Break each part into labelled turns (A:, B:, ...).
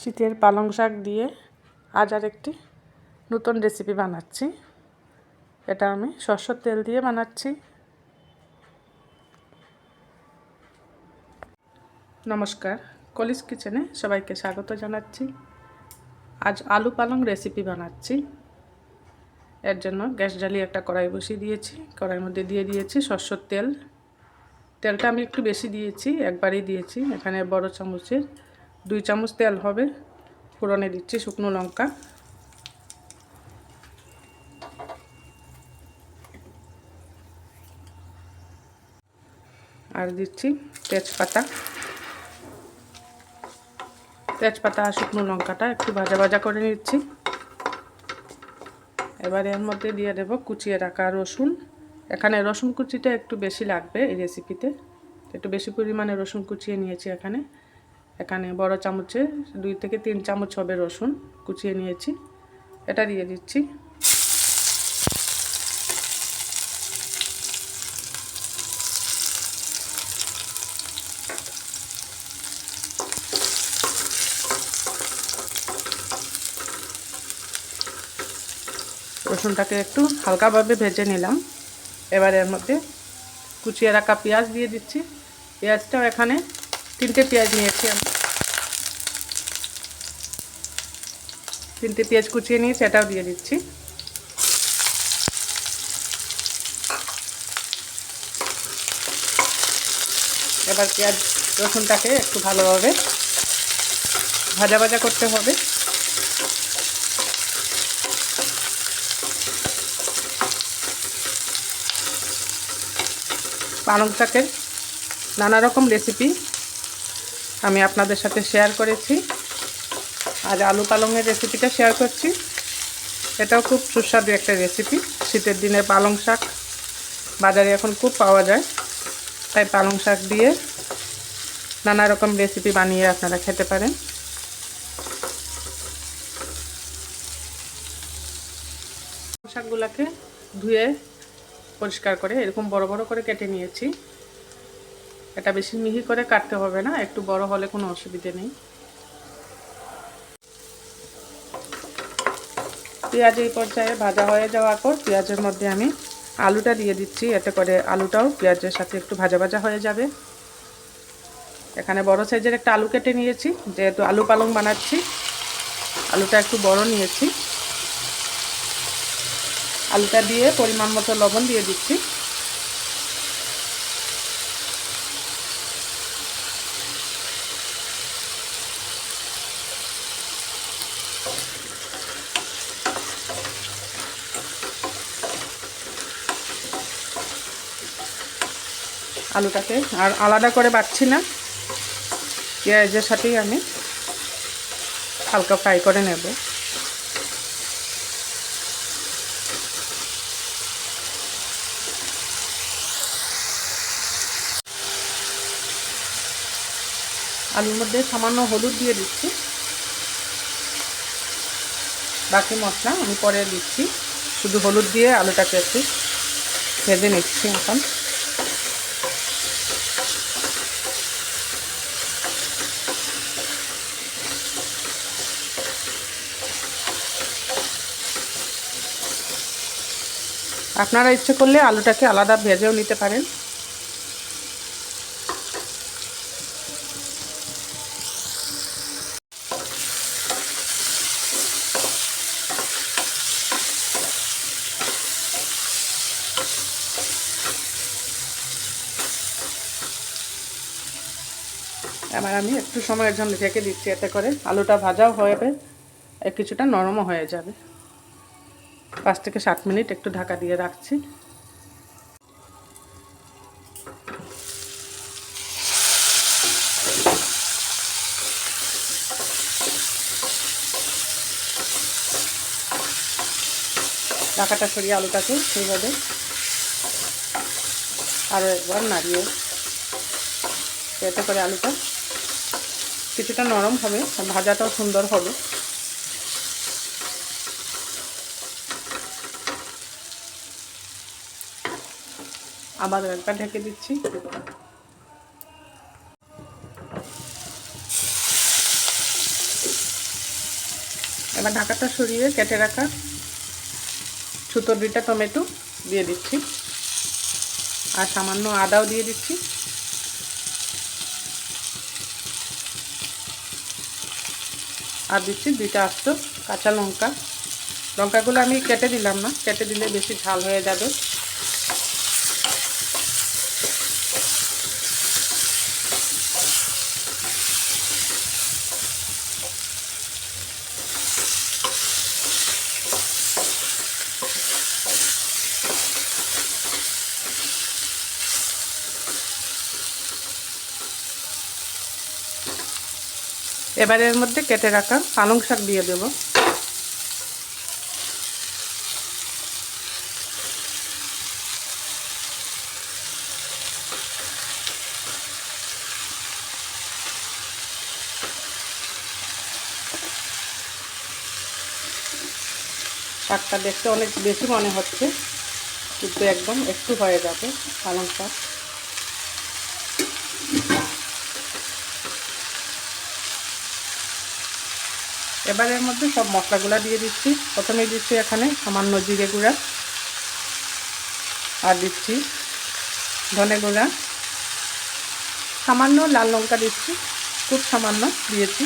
A: শীতের পালং শাক দিয়ে আজ আর একটি নতুন রেসিপি বানাচ্ছি। এটা আমি সরষের তেল দিয়ে বানাচ্ছি। নমস্কার, কলিস কিচেনে সবাইকে স্বাগত জানাচ্ছি। আজ আলু পালং রেসিপি বানাচ্ছি। এর জন্য গ্যাস জ্বালিয়ে একটা কড়াই বসিয়ে দিয়েছি। কড়াইয়ের মধ্যে দিয়ে দিয়েছি সরষের তেল। তেলটা আমি একটু বেশি দিয়েছি, একবারই দিয়েছি। এখানে বড় চামচের দুই চামচ তেল হবে, ফোড়নে দিচ্ছি শুকনো লঙ্কা। আর দিচ্ছি তেজপাতা। তেজপাতা আর শুকনো লঙ্কাটা একটু ভাজা ভাজা করে নিচ্ছি। এবারে এর মধ্যে দিয়ে দেব কুচিয়ে রাখা রসুন। এখানে রসুন কুচিটা একটু বেশি লাগবে এই রেসিপিতে একটু বেশি পরিমাণে রসুন কুচিয়ে নিয়েছি এখানে। এখানে বড় চামচে, দুই থেকে তিন চামচ হবে রসুন, কুচিয়ে নিয়েছি। এটা দিয়ে দিচ্ছি। রসুনটাকে একটু হালকাভাবে ভেজে নিলাম। এবার এর মধ্যে কুচিয়ে রাখা পেঁয়াজ দিয়ে দিচ্ছি। পেঁয়াজটাও এখানে তিনটে পেঁয়াজ নিয়েছি আমি। তিনটে পেঁয়াজ কুচিয়ে নিয়ে সেটাও দিয়ে দিচ্ছি। এবার পেঁয়াজ, রসুনটাকে একটু ভালোভাবে ভাজা ভাজা করতে হবে। পালং শাকের নানা রকম রেসিপি আমি আপনাদের সাথে শেয়ার করেছি। আজ আলু পালংয়ের রেসিপিটা শেয়ার করছি। এটাও খুব সুস্বাদু একটা রেসিপি শীতের দিনে পালং শাক বাজারে এখন খুব পাওয়া যায়। তাই পালং শাক দিয়ে নানা রকম রেসিপি বানিয়ে আপনারা খেতে পারেন। শাকগুলোকে ধুয়ে পরিষ্কার করে এরকম বড় বড় করে কেটে নিয়েছি। এটা বেশি মিহি করে কাটতে হবে না, একটু বড় হলে কোনো অসুবিধে নেই। পেঁয়াজ এই পর্যায়ে ভাজা হয়ে যাওয়ার পর পেঁয়াজের মধ্যে আমি আলুটা দিয়ে দিচ্ছি। এতে করে আলুটাও পেঁয়াজের সাথে একটু ভাজা ভাজা হয়ে যাবে। এখানে বড় সাইজের একটা আলু কেটে নিয়েছি। যেহেতু আলু পালং বানাচ্ছি, আলুটা একটু বড় নিয়েছি। আলুটা দিয়ে পরিমাণ মতো লবণ দিয়ে দিচ্ছি। আলুটাকে। আর আলাদা করে বাড়ছি না। পেঁয়াজের সাথেই আমি হালকা ফ্রাই করে নেব। আলুর মধ্যে সামান্য হলুদ দিয়ে দিচ্ছি। বাকি মশলা আমি পরে দিচ্ছি। শুধু হলুদ দিয়ে আলুটাকে একটু ভেজে নিচ্ছি এখন। আপনারা ইচ্ছে করলে আলুটাকে আলাদা ভেজেও নিতে পারেন। এবার আমি একটু সময়ের জন্য ঢেকে দিচ্ছি এতে করে। আলুটা ভাজাও হবে কিছুটা নরমও হয়ে যাবে। পাঁচ থেকে সাত মিনিট একটু ঢাকা দিয়ে রাখছি। ঢাকাটা সরিয়ে আলুটাকে সেইভাবে আরও একবার নাড়িয়ে এতে করে আলুটা কিছুটা নরম হবে, ভাজাটাও সুন্দর হবে। আবার একবার ঢেকে দিচ্ছি। এবার ঢাকাটা সরিয়ে কেটে রাখা ছোটো দুইটা টমেটো দিয়ে দিচ্ছি। আর সামান্য আদাও দিয়ে দিচ্ছি। আর দিচ্ছি দুইটা আস্ত কাঁচা লঙ্কা। লঙ্কাগুলো আমি কেটে দিলাম না, কেটে দিলে বেশি ঝাল হয়ে যাবে। এবার এর মধ্যে কেটে রাখা পালং শাক দিয়ে দেব। শাকটা দেখতে অনেক বেশি মনে হচ্ছে, কিন্তু একদম একটু হয়ে যাবে পালং শাক। এবার এর মধ্যে সব মশলাগুলো দিয়ে দিচ্ছি। প্রথমে দিচ্ছি এখানে সামান্য জিরে গুঁড়া আর দিচ্ছি ধনে গুঁড়া। সামান্য লাল লঙ্কা দিচ্ছি, খুব সামান্য দিয়েছি।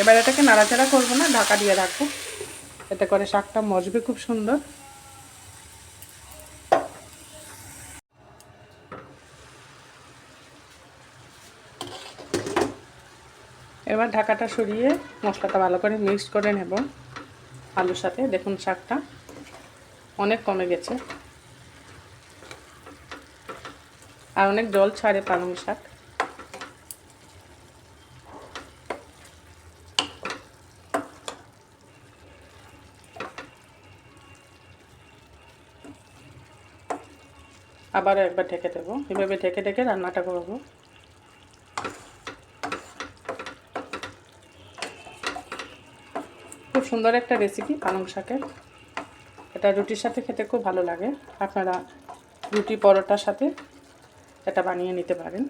A: এবার এটাকে নাড়াচাড়া করব না, ঢাকা দিয়ে রাখব। এতে করে শাকটা মজবে খুব সুন্দর। এবার ঢাকাটা সরিয়ে মশলাটা ভালো করে মিক্স করে নেব আলুর সাথে। দেখুন শাকটা অনেক কমে গেছে। আর অনেক জল ছাড়ে পালং শাক। আবারও একবার ঢেকে দেবো। এভাবে ঢেকে ঢেকে রান্নাটা করব। সুন্দর একটা রেসিপি পালং শাকের। এটা রুটির সাথে খেতে খুব ভালো লাগে। আপনারা রুটি পরোটার সাথে এটা বানিয়ে নিতে পারেন।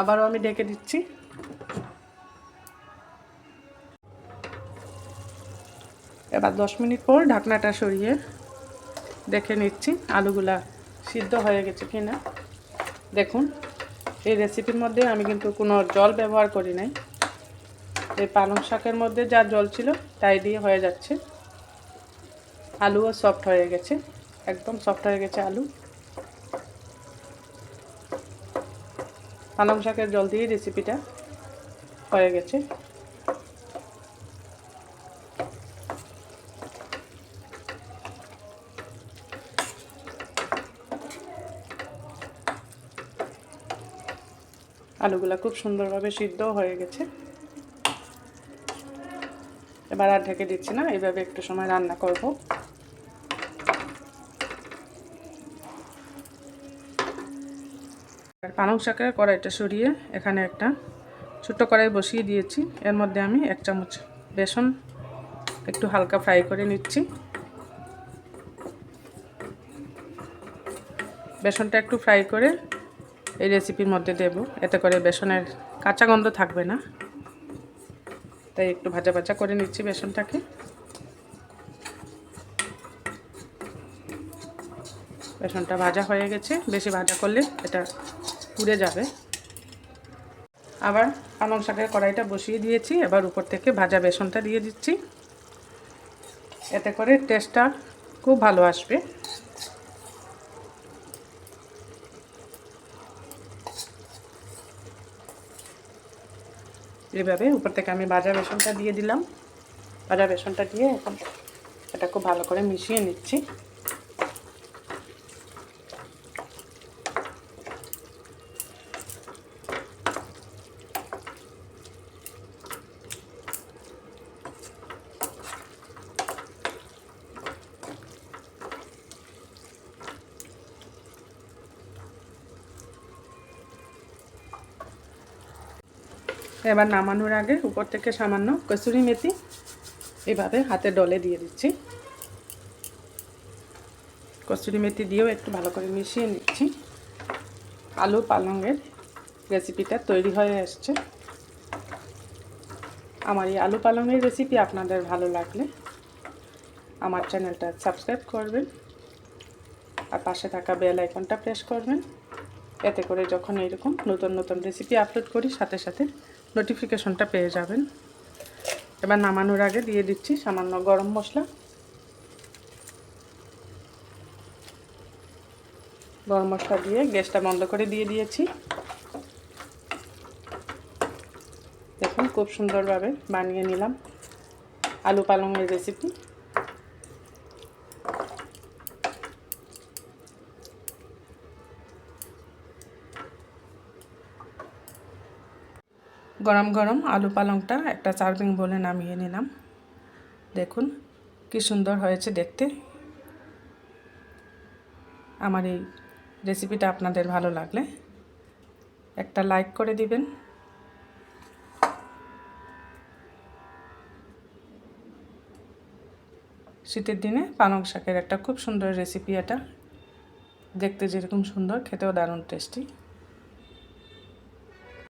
A: আবারও আমি ডেকে দিচ্ছি। এবার দশ মিনিট পর ঢাকনাটা সরিয়ে দেখে নিচ্ছি আলুগুলা সিদ্ধ হয়ে গেছে কিনা। দেখুন, এই রেসিপির মধ্যে আমি কিন্তু কোনো জল ব্যবহার করি নাই। এই পালং শাকের মধ্যে যা জল ছিল তাই দিয়ে হয়ে যাচ্ছে। আলুও সফট হয়ে গেছে, একদম সফট হয়ে গেছে আলু। পালং শাকের জল দিয়ে রেসিপিটা হয়ে গেছে। আলুগুলা খুব সুন্দরভাবে সিদ্ধও হয়ে গেছে। এবার আর ঢেকে দিচ্ছি না, এইভাবে একটু সময় রান্না করব। পালং শাকের কড়াইটা সরিয়ে এখানে একটা ছোট্ট কড়াই বসিয়ে দিয়েছি। এর মধ্যে আমি এক চামচ বেসন একটু হালকা ফ্রাই করে নিচ্ছি। বেসনটা একটু ফ্রাই করে এই রেসিপির মধ্যে দেব। এতে করে বেসনের কাঁচা গন্ধ থাকবে না। তাই একটু ভাজা ভাজা করে নিচ্ছি বেসনটাকে। বেসনটা ভাজা হয়ে গেছে, বেশি ভাজা করলে এটা পুড়ে যাবে। আবার পালং শাকের কড়াইটা বসিয়ে দিয়েছি, এবার উপর থেকে ভাজা বেসনটা দিয়ে দিচ্ছি। এতে করে টেস্টটা খুব ভালো আসবে। এভাবে উপর থেকে আমি ভাজা বেসনটা দিয়ে দিলাম। ভাজা বেসনটা দিয়ে এখন এটা খুব ভালো করে মিশিয়ে নিচ্ছি। এবার নামানোর আগে উপর থেকে সামান্য কসুরি মেথি এভাবে হাতে ডলে দিয়ে দিচ্ছি। কসুরি মেথি দিয়েও একটু ভালো করে মিশিয়ে নিচ্ছি। আলু পালংয়ের রেসিপিটা তৈরি হয়ে আসছে আমার এই আলু পালংয়ের রেসিপি আপনাদের ভালো লাগলে আমার চ্যানেলটা সাবস্ক্রাইব করবেন আর পাশে থাকা বেল আইকনটা প্রেস করবেন। এতে করে যখন এরকম নতুন নতুন রেসিপি আপলোড করি, সাথে সাথে নোটিফিকেশনটা পেয়ে যাবেন। এবার নামানোর আগে দিয়ে দিচ্ছি সামান্য গরম মশলা। গরম মশলা দিয়ে গ্যাসটা বন্ধ করে দিয়ে দিয়েছি। দেখুন, খুব সুন্দরভাবে বানিয়ে নিলাম। আলু পালংয়ের রেসিপি গরম গরম আলু পালংটা একটা সার্ভিং বলে নামিয়ে নিলাম। দেখুন কি সুন্দর হয়েছে দেখতে। আমার এই রেসিপিটা আপনাদের ভালো লাগলে একটা লাইক করে দিবেন। শীতের দিনে পালং শাকের একটা খুব সুন্দর রেসিপি এটা। দেখতে যেরকম সুন্দর, খেতেও দারুণ টেস্টি।